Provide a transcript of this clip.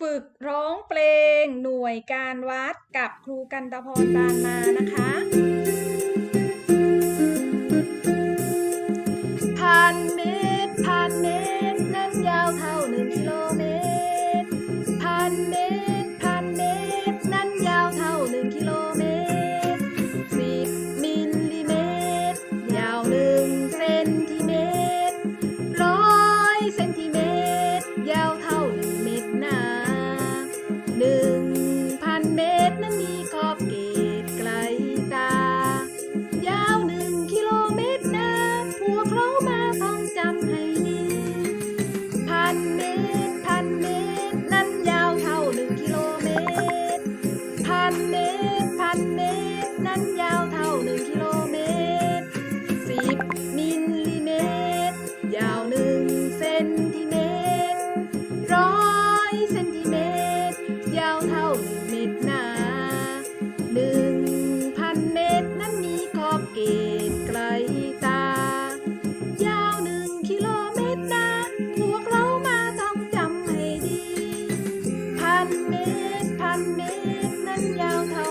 ฝึกร้องเพลงหน่วยการวัดกับครูกันตพรบานมานะคะ ยาวเท่าเม็ดนาหนึ่งพันเมตรนั้นมีขอบเขตไกลตา ยาวหนึ่งกิโลเมตรนะพวกเรามาต้องจำให้ดี พันเมตรพันเมตรนั้นยาวเท่า